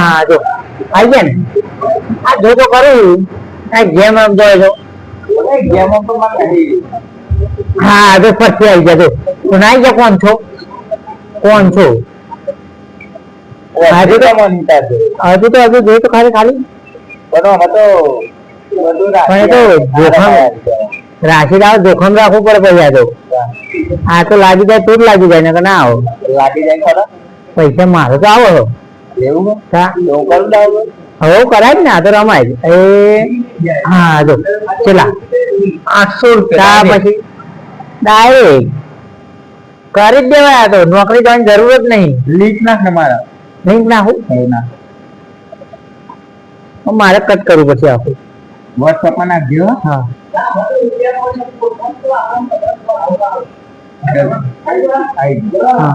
હા જો. આવી ગયા ને. આ જો તો કરું આ ગેમ આમ જોયો છો. તો હા જો ફરતી આવી ગયા જો. તો ના આવી ગયા કોણ છો? કોણ છો? તો હજુ તો હજુ જોયું તો ખાલી ખાલી. તો તો રાશિદ આવો જોખમ રાખવું પડે આ તો. આ તો લાગી જાય તું જ લાગી જાય ને ના આવો. લાગી જાય પૈસા મારો તો આવો એવું હા. એવું કરું હવે કરાય ને આ તો રમાય એ હા જો ચલા. આઠસો તા પછી? ડાયરેક્ટ કરી જ દેવાય આ તો. નોકરી જવાની જરૂર જ નહીં. લીક નાખ ને મારા. લીક નાખું? ના મારે કટ કરવું પછી આખું. વોટ્સઅપમાં નાખજો હા, હા.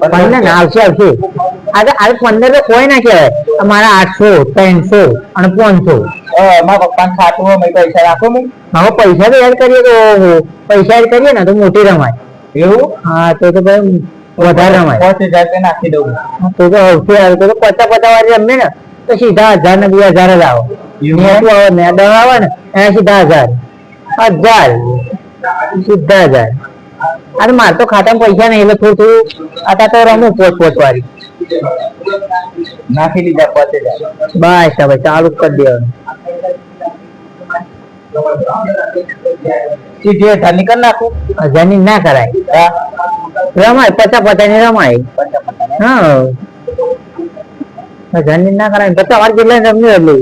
પંદર ને આવશે આવશે. આ તો પંદર તો કોઈ ના કહેવાય. અમારા આઠસો ત્રણસો અને પાંચસો. મારા પપ્પાને ખાતું હોય મેં પૈસા રાખો મેં હવે પૈસા તો યાદ કરીએ તો પૈસા યાદ કરીએ ને તો મોટી રમાય. એવું? હા તો તો ભાઈ વધારે રમાય. પાંચ હજાર રૂપિયા નાખી દઉં. તો તો આવે તો પચાસ પચાસ વાળી રમે ને તો સીધા હજાર ને બે હજાર જ આવે. નેટું આવે ને દવા આવે ને એના સીધા હજાર. હજાર. સીધા હજાર. અરે માર તો ખાતામાં પૈસા નહીં એટલે થોડું થોડું આતા તો રમું પોચ પોચ વાળી. નાખી દીધા પાંચ હજાર બસ હવે ચાલુ કરી દેવાનું. સીધી કરી નાખું. હજારની ના કરાય. રમાય પચાસ પચા ની રમાય હા. હજારની ના કરાય. પચા વાર કેટલા રમ્યું એટલું.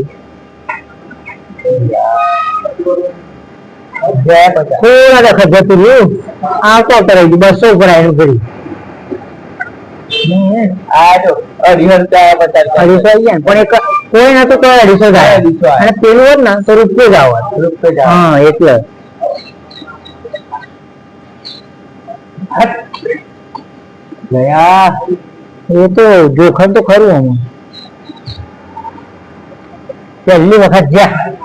થોડા વખત જતું રહ્યું. આવતો રહી ગયું બસો ઉપર આવીને આ તો તો ગયા. એ તો જોખમ તો ખરું આમાં. પહેલી વખત જ્યાં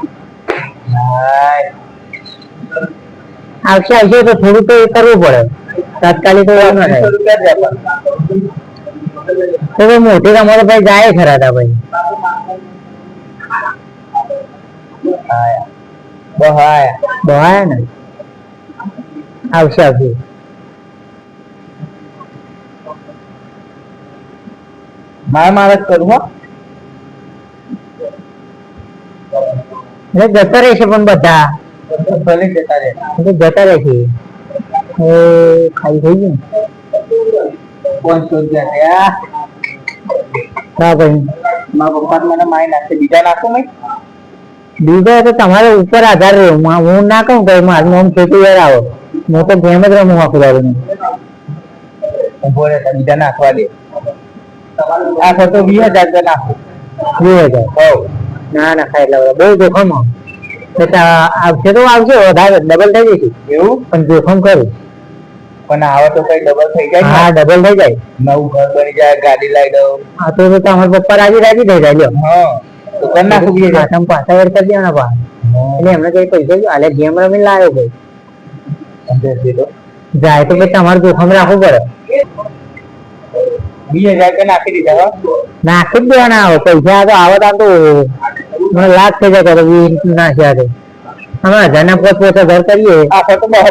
આવશે આવશે તો થોડું તો કરવું પડે. તાત્કાલિક મોટી રમતો ભાઈ જાય ખરા તા ભાઈ. આવશે આવશે. મારે જ કરું હો. રહેશે પણ બધા. ભલે જતા રહે. તો જતા રહેશે એ ખાલી થઈ ગયું. પાંચસો રૂપિયા થયા હા ભાઈ. મારા પપ્પા મને મારી નાખશે. બીજા નાખું મેં બીજા તો તમારે ઉપર આધાર રહ્યો. હું ના કહું કે મારું નામ ખેતી વેર આવો. હું તો ગેમ જ રમું આખું દારૂ ઊભો રહે બીજા નાખવા દે. આ તો વીસ હજાર નાખો. વીસ હજાર? ના ના ખાઈ એટલે બહુ જોખમ હો. તો તા- આવશે તો આવશે વધારે ડબલ થઈ જશે. એવું? પણ જોખમ કરું પણ આવે તો કઈ ડબલ થઈ જાય હા ડબલ થઈ જાય. નવું ઘર બની જાય ગાડી લાવી દઉં. આ તો તો તમારા પપ્પા રાજી રાજી થઈ જાય હા તો કરી નાખું વીસ હજાર પાછા એડ કરી દેવાના પા એટલે એમને કઈ પૈસા જો ગેમ રમીને લાવ્યો ભાઈ તો. જાય તો પછી તમારે જોખમ રાખવું પડે. વીસ હજાર રૂપિયા નાખી દીધા નાખી જ દેવાના આવે પૈસા તો આવો તો. લાખ થઈ જાય કરો વીસ ના અમે હજાર ના પોતા ઘર કરીએ આપણા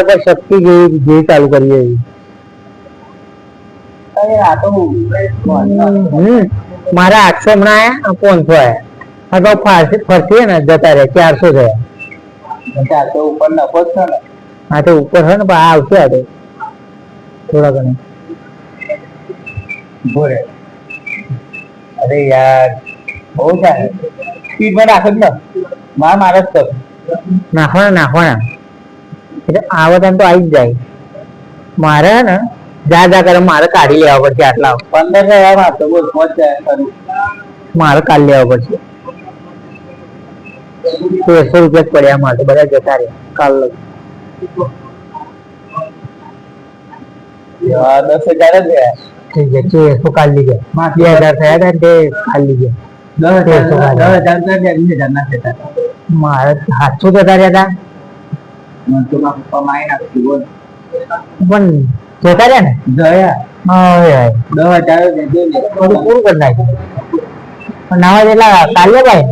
ઉપર શક્તિ જેવી જેવી ચાલુ કરીએ મારા આઠસો હમણાં આયા પાંચસો આયા. આ તો ફારસી ફરતી ને જતા રહે ચારસો થયા. ઉપર નફો છે ને. હા તો ઉપર છે ને પણ આ આવશે આ તો. થોડા ઘણા. ઊભો રહે અરે યાર બહુ સારું સ્પીડમાં નાખો જ ને. માર મારે જ કરું. નાખવાના નાખવાના એટલે આવો તો આવી જ જાય. મારે ને જા જા કરે મારે કાઢી લેવા પડશે આટલા. પંદર હજારમાં તો બોલ પહોંચ જાય મારે કાઢી લેવા પડશે. તેરસો રૂપિયા જ પડ્યા મારે બધા જતા રહ્યા. કાલ લગ દસ હજાર જ રહ્યા ઠીક છે તેરસો કાઢી ગયા બે હજાર થયા હતા તે કાઢી ગયા ગયા, થતા મારે સાતસો જતા રહ્યા હતા. પણ જતા રહ્યા ને? જયા. દસ હજાર પૂરું કરી નાખ્યું. પણ નાવા જેટલા કાલે ભાઈ.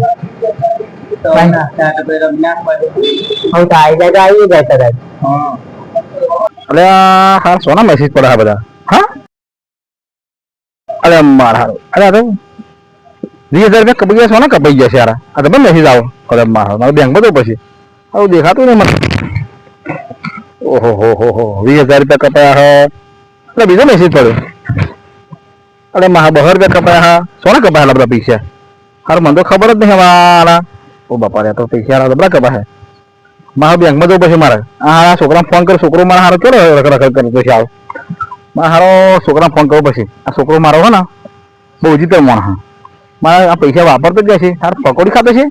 હવે તો આવી જાય તો આવી જાય કદાચ. આ હા સોના મેસેજ પડે આ બધા. હા? અરે માર હારો. અરે તો વીસ હજાર રૂપિયા કપાઈ ગયા સોના કપાઈ ગયા છે યાર. આ તો બંધ મેસેજ આવો અરે માર હારો, મારે બેંક બધું પછી આવું દેખાતું નહીં મને. ઓહો, હો હો હો. વીસ હજાર રૂપિયા કપાયા હે. એટલે બીજો મેસેજ પડ્યો અરે મારા બહાર રૂપિયા કપાયા હા. સોના કપાયા બધા પૈસા. હાર, મને તો ખબર જ નહીં મારા ઓ બાપા રે તો પૈસા બધા કપાયા મારા બેંકમાં જવું પછી મારે. આ છોકરા ફોન કર, છોકરો મારા હારો કેવો રખડ રખડ કરતો છે આવ. મારા હારો છોકરાને ફોન કરવો પછી આ છોકરો મારો હે ને, બહુ જીતે મોણ હા મારા આ પૈસા વાપરતો જાય છે. હાર પકોડી ખાતો છે,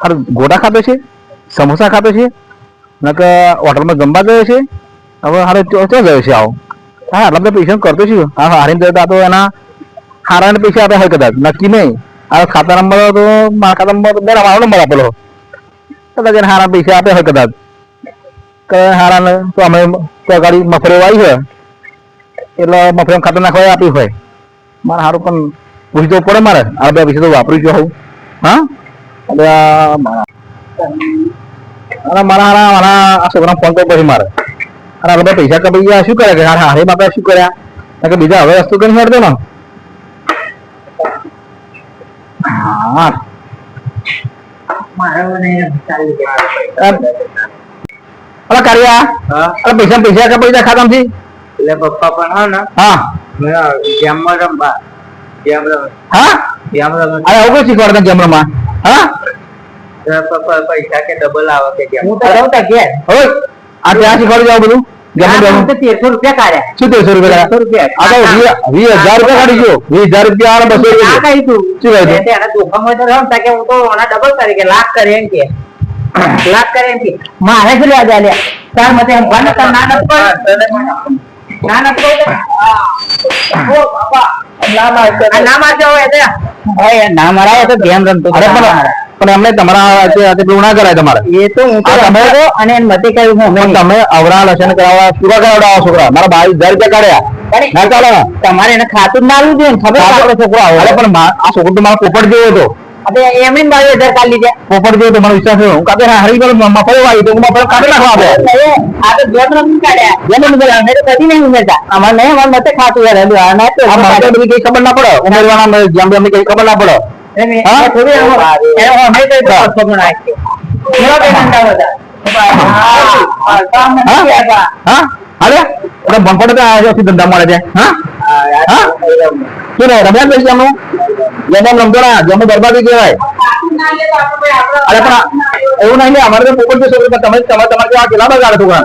હાર ગોટા ખાતો છે, સમોસા ખાતો છે નક હોટલમાં જમવા ગયો છે. હવે હારે ચો ગયો છે આવો. હા, આટલા બધા પૈસા કરતો છું. હા હારીને જતા તો એના હારાને પૈસા આપ્યા હોય કદાચ. નક્કી નહીં. આ ખાતા નંબર તો, મારા ખાતા નંબર બેન મારો નંબર આપેલો. કદાચ એને હારા પૈસા આપ્યા હોય કદાચ. હારાને તો અમે તો ગાડી મફરે આવી છે. એટલે મફરે ખાતર નાખવા આપ્યું હોય. મારે સારું પણ પૂછી દેવું પડે મારે. આ બે પૈસા તો વાપરી જો હું હા? એટલે મારા મારા હારા મારા આ છોકરાને ફોન કરવો પછી મારે. અરે આ બધા પૈસા કપાઈ ગયા. શું કરે કે હારે બાપા શું કર્યા? કે બીજા હવે વસ્તુ કરી હેડતો ને. હા. અરે કર્યા. અરે પૈસા પૈસા કપાઈ ગયા ખાતામાંથી? એટલે પપ્પા પણ હા ને હા. ગેમમાં રમવા ગેમ રમ હા? ગેમ રમ અરે ઓગો શીખવાડતા કેમેરામાં હા? પપ્પા પૈસા કે ડબલ આવે કે ગેમ હું તો રહું તો ઘેર. આ ત્યાં શીખવાડી જાવ બધું? આ ગેમ હું તો તેરસો રૂપિયા કાઢ્યા. શું તેરસો રૂપિયા તેરસો રૂપિયા. વીસ હજાર રૂપિયા કાઢી ગયો. વીસ હજાર રૂપિયા બસો રૂપિયા કહી તું? શું કહ્યું તું? તે તો રમતા કે હું તો ઓના ડબલ કરે કે લાખ કરે એમ કે. લાખ કરે એમ કે. મારે લેવા જાય તાર મતે ના પડે? ના નથી પડે? ઓ બાપા. ના મારતો. આ ના મારતો હોય તો હવે ના મરાવે તો ગેમ રમતો અરે પણ પણ તમારા પેલું ના કરાય તમારે એ તો તો તમે- રમતો અને મતે કહ્યું હું તમે અવરા લસણ કરાવવા પૂરા કરાવડાવો છોકરા મારા બાવીસ હજાર રૂપિયા કાઢ્યા? તમારે એને ખાતું જ ના જોઈએ ખબર છોકરો આવો પણ આ છોકરો તો મારા પોપટ જેવો હતો એમ ને બાવીસ હજાર કાઢી લીધા. પોપટ જેવો તો વિશ્વાસ હું કાપે હરી ગયો મફળો આવી તો મફળો કાઢી નાખવા આપે. આ તો જોત રમી કાઢ્યા. જેને લીધે અમે તો કદી નહીં ઉમેરતા. અમારે નહીં અમારે મતે ખાતું યાર હજુ આ ના તો આ મારે બધી કઈ ખબર ના પડે. ઉમેરવાના જેમ કઈ ખબર ના પડે. એમ એ- હા? એ અમે તો કેવો બધા? હા, હા? અરે અરે ભણપણ તો આ ધંધા મળે છે. હા? હા શું રે રમ્યા બેસી આમનું જેમ એમ રમતો ના જેમ બરબાદી કહેવાય. અરે પણ એવું નહીં અમારે તો પોપટ છે છોકરી, પણ તમે તમારે કેવા, કેટલા બગાડે છોકરા?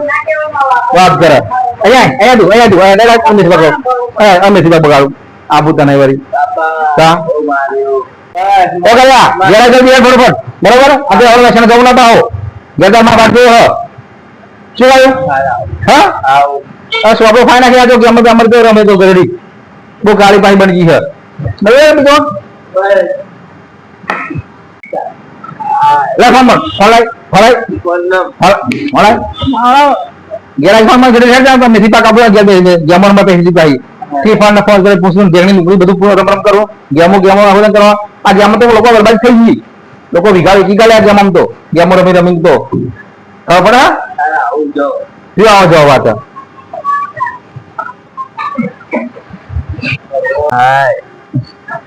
વાત કરે. અહીંયા અહીંયા તું અહીંયા તું, અહીંયા અમિત બગાડો અમિત બગાડું આબુ તને વરી કા ઓ કયા જરા જલ્દી યાર ફટફટ બરોબર? આપણે હવે લક્ષણ જવું ના પાહો ગેદર બાકી હ. શું આવ્યું હા? આ સ્વાબો ફાઈ નાખ્યા તો ગમે અમારે તો રમે તો ગરડી બહુ કાળી પાણી બની ગઈ છે. બરાબર? બીજો લે, ફોન ફોન લાઈ ફોન લાઈ ફોન લાઈ ગેરાજ ફોનમાં ઘરે હેડ તો મેથી પાક આપણો ગેમ ગેમરમાં પૈસા પાઈ થી ફોન ફોન કરે પૂછું દેણી નીકળી બધું પૂરું રમ રમ કરો. ગેમો ગેમો આવેદન કરવા. આ ગેમ તો લોકો બરબાદ થઈ ગઈ. લોકો વિઘા વેચી ગયા ગેમ તો. રમી તો. ખબર પડે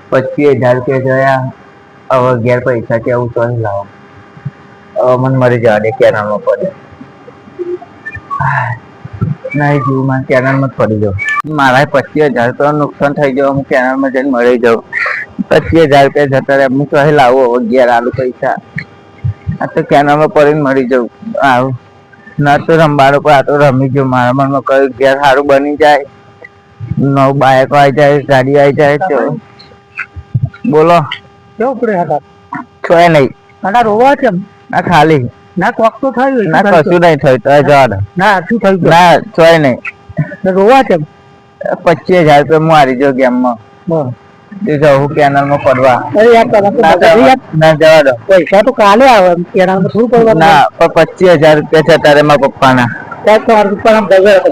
પચીસ હજાર રૂપિયા જોયા. હવે ઘેર પૈસા કેવું તો લાવો. હવે મને મરી જવા દે, કેનાલમાં પડે. નહીં જીવમાં કેનાલમાં જ પડી જાઉં મારા પચીસ હજાર તો નુકસાન થઈ ગયો, હું કેનાલમાં જઈને મરી જાઉં. પચીસ હજાર રૂપિયા જતા રહે હું કહે લાવો હવે ઘેર આલુ પૈસા. આ તો કેનાલમાં પડીને મરી જાઉં. આવું. ના તો રમવાનું પણ આ તો રમી ગયો. મારા મનમાં કયું ઘેર સારું બની જાય. નવ બાયકો આવી જાય, ગાડી આવી જાય તો. બોલો. કેવું પડે હતા છોય નહીં. અને રોવા છે ના ખાલી. ના કોક તો થયું ના કશું નહીં થયું. તો જવા દો. ના શું થયું ના કોઈ નહીં. રોવા છે પચીસ હજાર રૂપિયા હું હારી જો ગેમમાં. તે જવું પડવા તમે તો ના જવા- દો. પૈસા તો કાલે આવે કેનાલમાં ના પણ પચીસ હજાર રૂપિયા છે તારે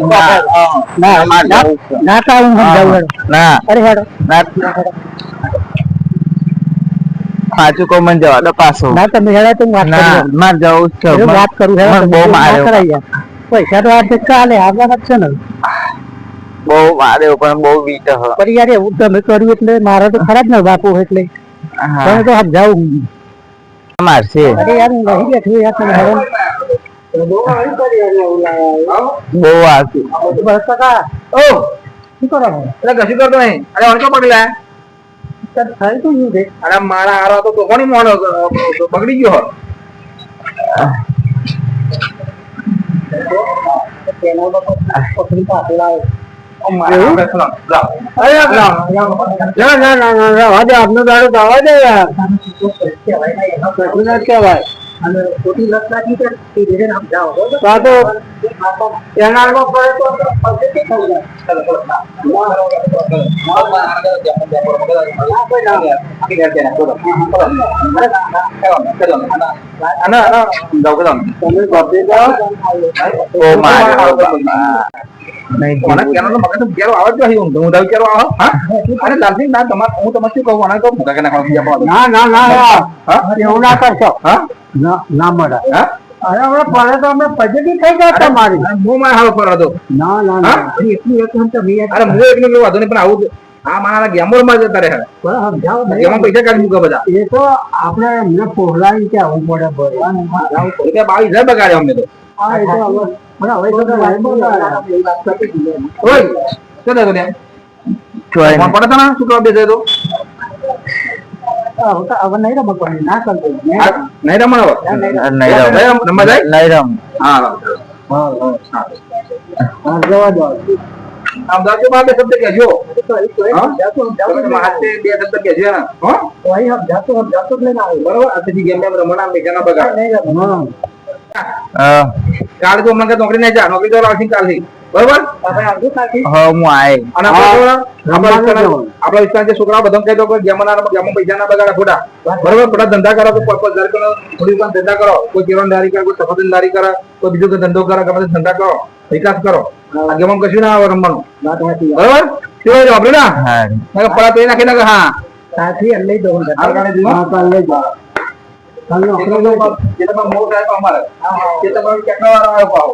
મારા. ના, ના ના ના. હું સાચું કહું મને જવા દો પાછો. ના તમે હેડો તો વાત ના માર જવું છે. હવે વાત કરું હેડો બહુ માર્યો. પૈસા તો આ ચાલે જ છે ને. બહુ માર્યો પણ બહુ વીટ હ પણ યાર એવું તમે કર્યું એટલે મારા તો ખરા જ ને બાપુ એટલે. હા. તમે તો સમજાવું મારશે અરે યાર હું નહીં બેઠું યાર તમે હવે. બહુ આવશે બસ કાકા. ઓ શું કરો એટલે કશું કરતો નહીં. અરે ઓળખો પકડી સર, થાય તો શું છે અને મારા હારો તો કોની મોનો બગડી ગયો હોત તેનો તો પકડી પાછળ આવે. આપનો દાડો તો આવવા દે કહેવાય અને ખોટી લત લાગી તો ધીરે ધીરે આમ જાઓ બરોબર? તો આ પડે તો પદ્ધતિ થઈ જાય. ના. તો ના. ના એવું ના કરશો હા ના ના મળે. હા? અરે હવે પડે તો અમે પદ્ધતિ થઈ જાય તમારી. હું મારા હાલો પડે તો ના ના ના. એટલી એક هم તમે અરે હું એકલો એકલો વાંધો નહીં પણ આવું આ મારા ગેમોરમાં જતા રહે સમજાવો ને. ગેમમાં પૈસા કાઢી મૂકે બધા. એ તો આપણે એમને પોહલાવી કે આવું પડે ભરવાનું રૂપિયા બાવીસ હજાર બગાડ્યા અમે તો. હા એ તો હવે પણ હવે તો વાત કરી દીધી. ઓય ત્યાં છોય ફોન પડે તને શું કરવા બેસે તો? જવા દો. બે શબ્દ કહેજો. હાથે બે શબ્દ કહેજો હો? તો એ સમજાતો સમજાતો જ લઈને આવ્યો. બરોબર? આ ગેમ બેમ રમવાના પૈસા ના બગાડ. નહીં હા. હા. કાલ તો મને નોકરી નહીં જા નોકરી તો રાખી કાલથી. બરોબર. હા હું આય. અને આપણે જે બધા કહે કે પૈસા ના બગાડે ખોટા. ધંધા કરો થોડી ધંધા કોઈ કિરણદારી કરે કોઈ સફરજનદારી કરે કોઈ બીજો કોઈ ધંધો કરે ગમે ધંધા કરો. વિકાસ કરો. આ ગેમમાં કશું ના આવે રમવાનું. બરોબર? કેવું આપણે ના? હા. પડા તો એ નાખી નાખે હા. સાચી એ લઈ દીધું? હા, લઈ જાઓ. જે તમારે મોર થાય તો અમારે જે તમારે કેટલા વાર આવ્યો પાવો?